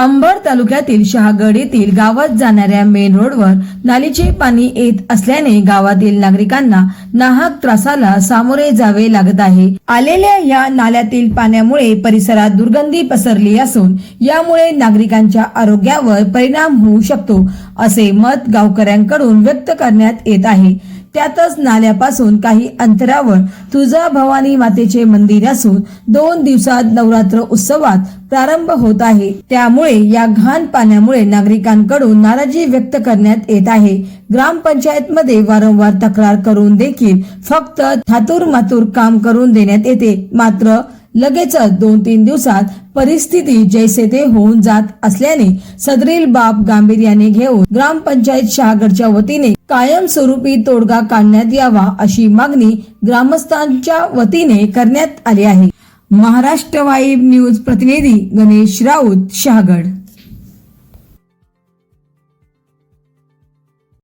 अंबड तालुक्यातील शहागड येथील गावात जाणाऱ्या मेन रोडवर नालीचे पाणी येत असल्याने गावातील नागरिकांना नाहक त्रासाला सामोरे जावे लागत आहे. आलेल्या या नाल्यातील पाण्यामुळे परिसरात दुर्गंधी पसरली असून यामुळे नागरिकांच्या आरोग्यावर परिणाम होऊ शकतो असे मत गावकऱ्यांकडून व्यक्त करण्यात येत आहे. त्यातच नाल्यापासून काही अंतरावर तुळजा भवानी मातेचे मंदिर असून दोन दिवसात नवरात्र उत्सवात प्रारंभ होत आहे. त्यामुळे या घाण पाण्यामुळे नागरिकांकडून नाराजी व्यक्त करण्यात येत आहे. ग्रामपंचायत मध्ये वारंवार तक्रार करून देखील फक्त थातूर मातूर काम करून देण्यात येते. मात्र लगेचच दोन तीन दिवसात परिस्थिती जैसे ते होऊन जात असल्याने सदरील बाब गांभीर्याने घेऊन ग्रामपंचायत शहागडच्या वतीने कायमस्वरूपी तोडगा काढण्यात यावा अशी मागणी ग्रामस्थांच्या वतीने करण्यात आली आहे. महाराष्ट्र वाईब न्यूज प्रतिनिधी गणेश राऊत शहागड.